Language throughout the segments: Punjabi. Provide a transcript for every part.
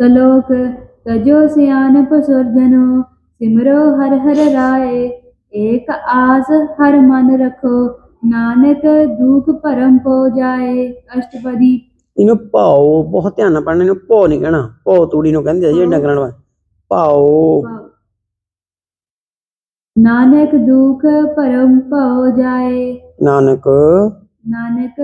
ਸਲੋਕ ਤਜੋ ਸਿਆਨਪ ਸੁਰਜਨੋ ਸਿਮਰੋ ਹਰ ਹਰ ਰਾਏ ਏਕ ਆਸ ਹਰ ਮਨ ਰਖੋ ਨਾਨਕ ਦੁਖ ਭਰਮ ਪੋ ਜਾਏ। ਅਸ਼ਟਪਦੀ। ਇਹਨੂੰ ਭਾਓ ਬਹੁਤ ਧਿਆਨ ਨਾਲ ਪੜ੍ਹਨਾ ਇਹਨੂੰ ਭੋ ਨਹੀਂ ਕਹਿਣਾ। ਭੋ ਤੂੜੀ ਨੂੰ ਕਹਿੰਦੇ ਆ ਜਿਹੜੇ ਡੰਗਰਾਂ ਨੂੰ ਭਾਓ। ਨਾਨਕ ਦੁਖ ਭਰਮ ਪਉ ਜਾਏ। ਨਾਨਕ। ਨਾਨਕ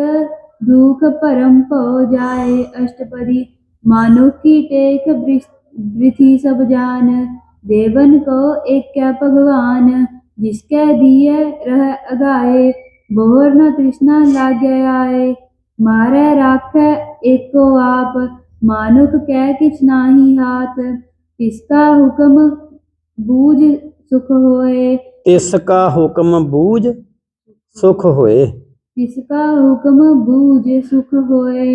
ਦੁਖ ਭਰਮ ਪਉ ਜਾਏ। ਅਸ਼ਟਪਦੀ। ਮਾਨੁ ਕੀ ਟੇਕ ਬ੍ਰਿਥੀ ਸਭ ਜਾਨ ਦੇਵਨ ਕੋ ਏਕੈ ਭਗਵਾਨ ਜਿਸਕੈ ਦੀਏ ਰਹਿ ਅਗਾਏ ਬੋਰ ਨ ਤ੍ਰਿਸ਼ਨਾ ਲਾਗੈ ਆਏ ਮਾਰੈ ਰਾਖੈ ਏਕੋ ਆਪ ਮਾਨੁਖ ਕੈ ਕਿਛ ਨਾਹੀ ਹਾਥ ਤਿਸਕਾ ਹੁਕਮ ਬੂਝ ਸੁਖ ਹੋਏ ਤਿਸ ਕਾ ਹੁਕਮ ਬੂਝ ਸੁਖ ਹੋਏ तिसका हुक्म बूझ सुख होए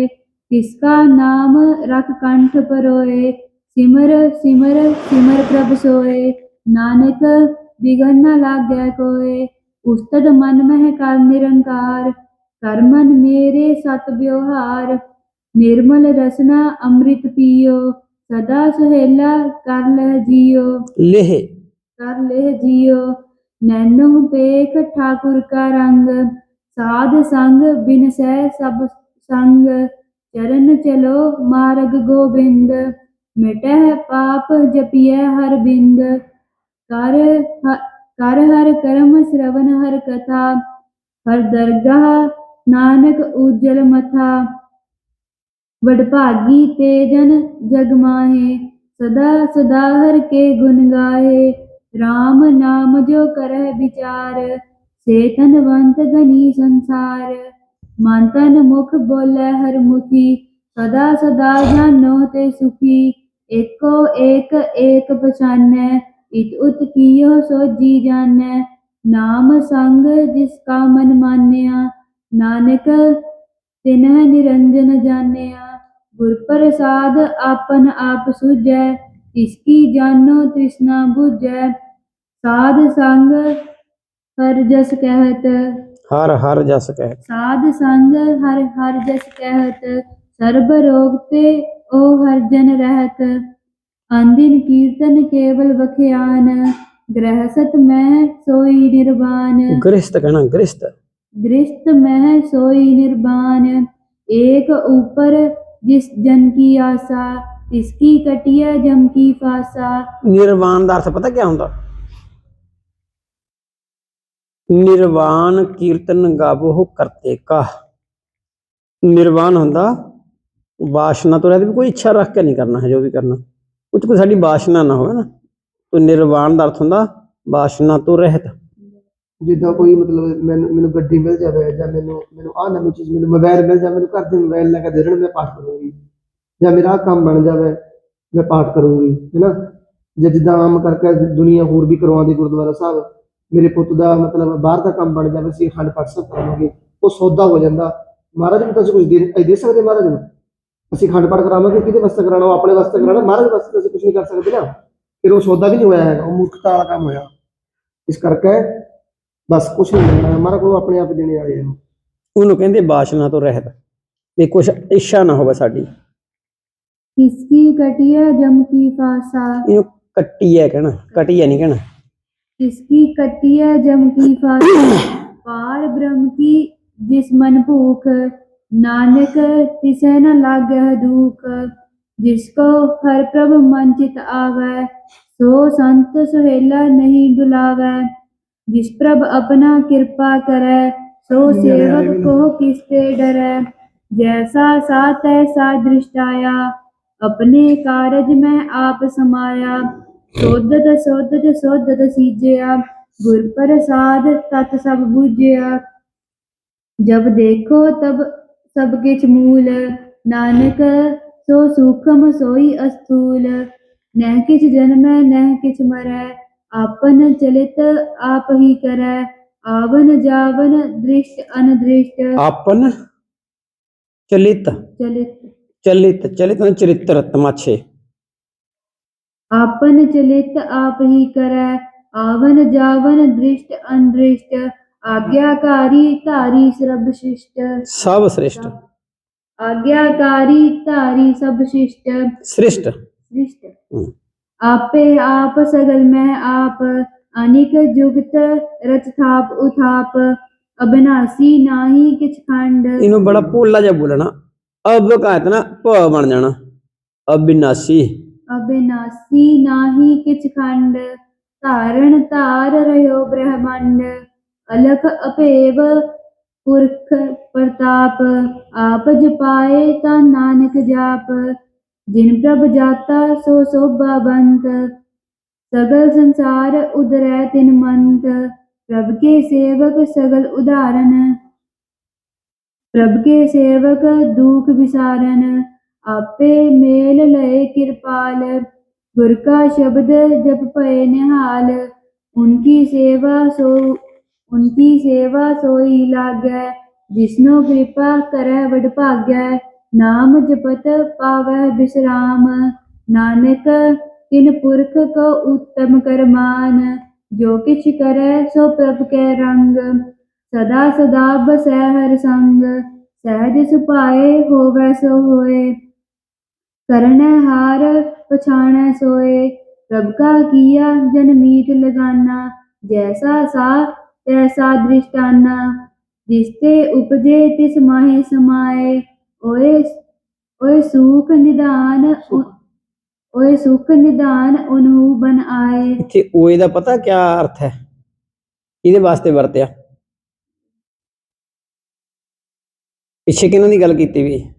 तिसका नाम रख कंठ परोए सिमर सिमर सिमर प्रभ सोए नानक बिगड़ न लागै कोय उस्तद मन मह कर निरंकार कर मन मेरे सत व्यवहार निर्मल रसना अमृत पियो सदा सुहेला कर लह जियो ਲਿਹ ਕਰ ਲਹਿ ਜਿਉ ਨੈਨੋ ਪੇਖ ਠਾਕੁਰ ਕਾ ਰੰਗ ਸਾਧ ਸੰਗ ਬਿਨ ਸਹਿ ਸਭ ਸੰਗ ਚਰਨ ਚਲੋ ਮਾਰਗ ਗੋਬਿੰਦ, ਮਿਟਹਿ ਪਾਪ ਜਪਿਐ ਹਰ ਬਿੰਦ। ਕਰ ਕਰ ਹਰ ਕਰਮ ਸ਼ਰਵਨ ਹਰ ਕਥਾ, ਹਰ ਦਰਗਾਹ ਨਾਨਕ ਉਜਲ ਮਥਾ। ਵਡਭਾਗੀ ਤੇ ਜਨ ਜਗ ਮਾਹੇ, ਸਦਾ ਸਦਾ ਹਰ ਕੇ ਗੁਣ ਗਾਏ RAM ਨਾਮ ਜੋ ਕਰਹਿ ਵਿਚਾਰ, ਸੇ ਤਨਵੰਤ ਗਨੀ ਸੰਸਾਰ। ਮਨ ਤਨ ਮੁਖ ਬੋਲੇ ਹਰ ਮੁਖੀ, ਸਦਾ ਸਦਾ ਜਾਨੋ ਤੇ ਸੁਖੀ, ਏਕੋ ਏਕ ਏਕ ਪਛਾਨੈ, ਇਤ ਉਤ ਕੀਓ ਸੋਜੀ ਜਾਣੈ ਨਾਮ ਸੰਗ ਜਿਸ ਕਾ ਮਨ ਮਾਨਿਆ, ਨਾਨਕ ਤਿਨਹਿ ਨਿਰੰਜਨ ਜਾਣਿਆ, ਗੁਰ ਪ੍ਰਸਾਦ ਆਪਨ ਆਪ ਸੁਝੈ ਇਸਕੀ ਜਾਨੋ ਤ੍ਰਿਸ਼ਨਾ 부ਝੈ ਸਾਧ ਸੰਗ ਹਰ ਜਸ ਕਹਿਤ। ਹਰ ਹਰ ਜਸ ਕਹਿ ਸਾਧ ਸੰਗ ਹਰ ਹਰ ਜਸ ਕਹਿਤ ਸਰਬ ਰੋਗ ਤੇ ਉਹ ਹਰ ਜਨ ਰਹਿਤ। ਅੰਦਿਨ ਕੀਰਤਨ ਕੇਵਲ ਬਖਿਆਨ ਗ੍ਰਹਸਤ ਮੈਂ ਸੋਈ ਨਿਰਵਾਨ। ਗ੍ਰਸਤ ਕਹਿਣਾ ਗ੍ਰਸਤ ਗ੍ਰਸਤ ਮੈਂ ਸੋਈ ਨਿਰਵਾਨ। ਏਕ ਉਪਰ ਜਿਸ ਜਨ ਕੀ ਆਸਾ ਇਸ ਕੀ ਕਟਿਆ ਜਮ ਕੀ ਫਾਸਾ। ਨਿਰਵਾਨ ਦਾ ਅਰਥ ਪਤਾ ਕੀ ਹੁੰਦਾ? ਨਿਰਵਾਣ ਕੀਰਤਨ ਗਾਵੋ ਕਰਤੇ ਕਾ। ਨਿਰਵਾਣ ਹੁੰਦਾ, ਵਾਸ਼ਨਾ ਤੋਂ ਰਹਿਤ ਵੀ ਕੋਈ ਇੱਛਾ ਰੱਖ ਕੇ ਨਹੀਂ ਕਰਨਾ ਹੈ, ਜੋ ਵੀ ਕਰਨਾ। ਕੁਝ ਕੋਈ ਸਾਡੀ ਵਾਸ਼ਨਾ ਨਾ ਹੋਵੇ ਨਾ। ਤੋ ਨਿਰਵਾਣ ਦਾ ਅਰਥ ਹੁੰਦਾ, ਵਾਸ਼ਨਾ ਤੋਂ ਰਹਿਤ। ਜਿੱਦਾਂ ਕੋਈ ਮਤਲਬ ਮੈਨੂੰ ਮੈਨੂੰ ਗੱਡੀ ਮਿਲ ਜਾਵੇ ਜਾਂ ਮੈਨੂੰ ਮੈਨੂੰ ਆਹ ਨਵੀਂ ਚੀਜ਼ ਮੈਨੂੰ ਮੋਬਾਈਲ ਮਿਲ ਜਾਵੇ, ਮੈਨੂੰ ਘਰ ਦੇ ਮੋਬਾਈਲ ਲੈ ਕੇ ਦੇ ਦੇਣ, ਮੈਂ ਪਾਠ ਕਰੂੰਗੀ। ਜਾਂ ਮੇਰਾ ਆਹ ਕੰਮ ਬਣ ਜਾਵੇ, ਮੈਂ ਪਾਠ ਕਰੂੰਗੀ ਹੈਨਾ ਜਾਂ ਜਿੱਦਾਂ ਆਮ ਕਰਕੇ ਦੁਨੀਆ ਹੋਰ ਵੀ ਕਰਵਾਉਂਦੀ ਗੁਰਦੁਆਰਾ ਸਾਹਿਬ ਮੇਰੇ ਪੁੱਤ ਦਾ ਮਤਲਬ ਬਾਹਰ ਦਾ ਕੰਮ ਬਣ ਜਾਵੇ ਸੀ ਖੰਡ ਪਾਠ ਕਰਾਂਗੇ ਉਹ ਸੌਦਾ ਹੋ ਜਾਂਦਾ। ਮਹਾਰਾਜ ਨੂੰ ਤੁਸੀਂ ਕੁਝ ਦੇ ਦੇ ਸਕਦੇ ਮਹਾਰਾਜ ਨੂੰ? ਅਸੀਂ ਖੰਡ ਪਾਠ ਕਰਾਵਾਂਗੇ ਕਿਹਦੇ ਵਾਸਤੇ ਕਰਾਣਾ ਉਹ ਆਪਣੇ ਵਾਸਤੇ ਕਰਾਣਾ ਮਹਾਰਾਜ ਵਾਸਤੇ ਅਸੀਂ ਕੁਝ ਨਹੀਂ ਕਰ ਸਕਦੇ ਨਾ। ਫਿਰ ਉਹ ਸੌਦਾ ਵੀ ਨਹੀਂ ਹੋਇਆ ਹੈਗਾ ਉਹ ਮੂਰਖਤਾ ਵਾਲਾ ਕੰਮ ਹੋਇਆ। ਇਸ ਕਰਕੇ ਬਸ ਕੁਝ ਨਹੀਂ ਲੈਣਾ ਹਮਾਰਾ ਕੋਲ ਆਪਣੇ ਆਪ ਦੇਣੇ ਵਾਲੇ ਆ। ਉਹਨੂੰ ਕਹਿੰਦੇ ਬਾਸ਼ਨਾ ਤੋਂ ਰਹਿਤ। ਤੇ ਕੁਝ ਇੱਛਾ ਨਾ ਹੋਵੇ ਸਾਡੀ। ਕਿਸ ਕੀ ਕਟਿਆ ਜਮ ਕੀ ਫਾਸਾ? ਇਹਨੂੰ ਕਟਿਆ ਕਹਿਣਾ ਕਟਿਆ ਨਹੀਂ ਕਹਿਣਾ। किसकी कटिया जम की फासा पार ब्रह्म की जिस मन भूख नानक तिसे न लागे दुख। जिसको हर प्रभ मन चित आवे सो संत सुहेला नहीं डुलावे जिस प्रभ अपना कृपा करे सो सेवक को किससे डरे? जैसा सा तैसा दृष्टाया अपने कारज में आप समाया। ਸੋਧਤ ਸੋਧਤ ਸੋਧਤ ਸੀਜਿਆ ਗੁਰ ਪ੍ਰਸਾਦ ਤਤ ਸਭ ਬੂਝਿਆ ਜਬ ਦੇਖੋ ਤਬ ਸਭ ਕਿਛ ਮੂਲ ਨਾਨਕ ਸੋ ਸੂਖਮ ਸੋਈ ਅਸਥੂਲ ਨਹਿ ਕਿਛ ਜਨਮੈ ਨਹਿ ਕਿਛ ਮਰੈ ਆਪਨ ਚਲਿਤ ਆਪ ਹੀ ਕਰੈ ਆਵਨ ਜਾਵਨ ਦ੍ਰਿਸ਼ਟ ਅਨਦ੍ਰਿਸ਼ਟ ਆਪਨ ਚਲਿਤ ਚਲਿਤ ਚਲਿਤ ਚਲਿਤ ਨਾਲ ਚਰਿੱਤਰ ਆਪਨ ਚਲਿਤ ਆਪ ਹੀ ਕਰੈ ਆਵਨ ਜਾਵਨ ਦ੍ਰਿਸ਼ਟ ਅਨਦ੍ਰਿਸ਼ਟ ਆਗਿਆਕਾਰੀ ਧਾਰੀ ਸਰਬ ਸ਼ਿਸ਼ਟ। ਸਭ ਸ੍ਰਿਸ਼ਟ। ਆਗਿਆਕਾਰੀ ਧਾਰੀ ਸਭ ਸ਼ਿਸ਼ਟ। ਸ੍ਰਿਸ਼ਟ। ਸ੍ਰਿਸ਼ਟ। ਹਮ। ਆਪੇ ਆਪ ਸਗਲ ਮੈਂ ਆਪ ਅਨਿਕ ਜੁਗਤ ਰਚ ਥਾਪ ਉਥਾਪ ਅਬਨਾਸੀ ਨਾਹੀ ਕਿਛ ਖੰਡ। ਇਹਨੂੰ ਬੜਾ ਭੋਲਾ ਜਿਹਾ ਬੋਲਣਾ। ਅਬ ਕਹਤ ਨਾ ਭ ਬਣ ਜਾਣਾ। ਅਬਿਨਾਸੀ ਅਬਿਨਾਸੀ ਨਾਹੀ ਕਿਛ ਖੰਡ, ਧਾਰਨ ਧਾਰ ਰਹਿਓ ਬ੍ਰਹਮੰਡ। ਅਲਖ ਅਪੇਵ ਪੁਰਖ ਪ੍ਰਤਾਪ, ਆਪ ਜਪਾਏ ਤਾਂ ਨਾਨਕ ਜਾਪ। ਜਿਨ ਪ੍ਰਭ ਜਾਤਾ ਸੋ ਸੋਭਾ ਬੰਤ। ਸਗਲ ਸੰਸਾਰ ਉਦਰੈ ਤਿਨ ਮੰਤ। ਪ੍ਰਭ ਕੇ ਸੇਵਕ ਸਗਲ ਉਦਾਹਰਨ। ਪ੍ਰਭ ਕੇ ਸੇਵਕ ਦੁਖ ਵਿਸਾਰਨ। ਆਪੇ ਮੇਲ ਲਏ ਕਿਰਪਾਲ। ਗੁਰ ਕਾ ਸ਼ਬਦ ਜਪ ਪਏ ਨਿਹਾਲ। ਉਨਕੀ ਸੇਵਾ ਸੋ, ਉਨਕੀ ਸੇਵਾ ਸੋਈ ਲਾਗੈ। ਜਿਸਨੋ ਕਿਰਪਾ ਕਰੈ ਵਡ ਭਾਗੈ। ਨਾਮ ਜਪਤ ਪਾਵੈ ਬਿਸਰਾਮ। ਨਾਨਕ, ਤਿਨ ਪੁਰਖ ਕੋ ਉਤਮ ਕਰਮਾਨ। ਜੋ ਕਿਛ ਕਰੈ ਸੋ ਪ੍ਰਭ ਕੈ ਰੰਗ। ਸਦਾ ਸਦਾ ਬਸੈ ਹਰ ਸੰਗ। ਸਹਿਜ ਸੁਪਾਏ ਹੋਵੈ ਸੋ ਹੋਏ। ਕਰਨੈ ਹਾਰ, ਪਛਾਣੈ ਸੋਏ। ਪ੍ਰਭ ਕਾ ਕੀਆ, ਜਨ ਮੀਟ ਲਗਾਨਾ। ਜੈਸਾ ਸਾ ਤੈਸਾ ਦ੍ਰਿਸ਼ਟਾਨਾ। ਜਿਸਤੇ ਉਪਜੇ, ਤਿਸ ਮਾਹੇ ਸਮਾਏ। ਓਏ ਓਏ ਸੁਖ ਨਿਦਾਨ ਉ- ਓਏ ਸੁਖ ਨਿਦਾਨ ਉਨਹੂ ਬਨ ਆਏ। ਇੱਥੇ ਓਏ ਦਾ ਪਤਾ ਕੀ ਅਰਥ ਹੈ? ਇਹਦੇ ਵਾਸਤੇ ਵਰਤਿਆ। ਪਿੱਛੇ ਕਿਹਨਾਂ ਦੀ ਗੱਲ ਕੀਤੀ ਵੀ?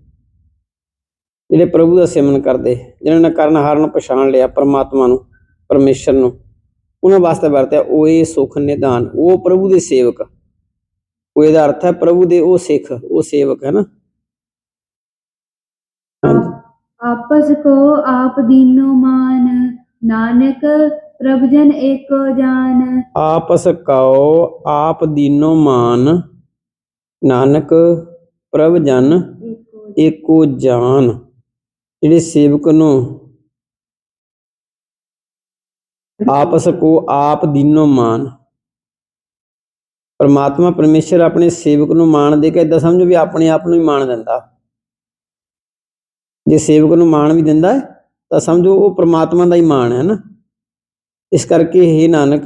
ਜਿਹੜੇ ਪ੍ਰਭੂ ਦਾ ਸਿਮਰਨ ਕਰਦੇ ਜਿਨ੍ਹਾਂ ਨੇ ਕਰਨ ਹਾਰ ਨੂੰ ਪਛਾਣ ਲਿਆ ਪਰਮਾਤਮਾ ਨੂੰ ਪਰਮੇਸ਼ਰ ਨੂੰ ਉਹਨਾਂ ਵਾਸਤੇ ਵਰਤਿਆ ਓਏ ਸੁਖ ਨਿਦਾਨ ਉਹ ਪ੍ਰਭੂ ਦੇ ਸੇਵਕ। ਓਏ ਦਾ ਅਰਥ ਹੈ ਪ੍ਰਭੂ ਦੇ ਉਹ ਸਿੱਖ ਉਹ ਸੇਵਕ ਹੈ ਨਾ? ਆਪਸ ਕੋ ਆਪ ਦੀਨੋ ਮਾਨ ਨਾਨਕ ਪ੍ਰਭ ਜਨ ਏਕੋ ਜਾਨ। ਆਪਸ ਕਉ ਆਪ ਦੀਨੋ ਮਾਨ ਨਾਨਕ ਪ੍ਰਭ ਜਨ। ਏਕੋ ਜਾਨ। ਜਿਹੜੇ ਸੇਵਕ ਨੂੰ ਆਪਸ ਕੋ ਆਪ ਦੀਨੋ ਮਾਨ ਪਰਮਾਤਮਾ ਪਰਮੇਸ਼ਰ ਆਪਣੇ ਸੇਵਕ ਨੂੰ ਮਾਣ ਦੇ ਕੇ ਏਦਾਂ ਸਮਝੋ ਵੀ ਆਪਣੇ ਆਪ ਨੂੰ ਹੀ ਮਾਣ ਦਿੰਦਾ। ਜੇ ਸੇਵਕ ਨੂੰ ਮਾਣ ਵੀ ਦਿੰਦਾ ਤਾਂ ਸਮਝੋ ਉਹ ਪਰਮਾਤਮਾ ਦਾ ਹੀ ਮਾਣ ਹੈ ਨਾ। ਇਸ ਕਰਕੇ ਇਹ ਨਾਨਕ,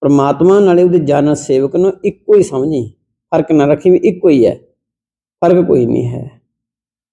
ਪਰਮਾਤਮਾ ਨਾਲੇ ਉਹਦੇ ਜਨ ਸੇਵਕ ਨੂੰ ਇੱਕੋ ਹੀ ਸਮਝੀ। ਫ਼ਰਕ ਨਾ ਰੱਖੀ ਵੀ ਇੱਕੋ ਹੀ ਹੈ। ਫ਼ਰਕ ਕੋਈ ਨਹੀਂ ਹੈ।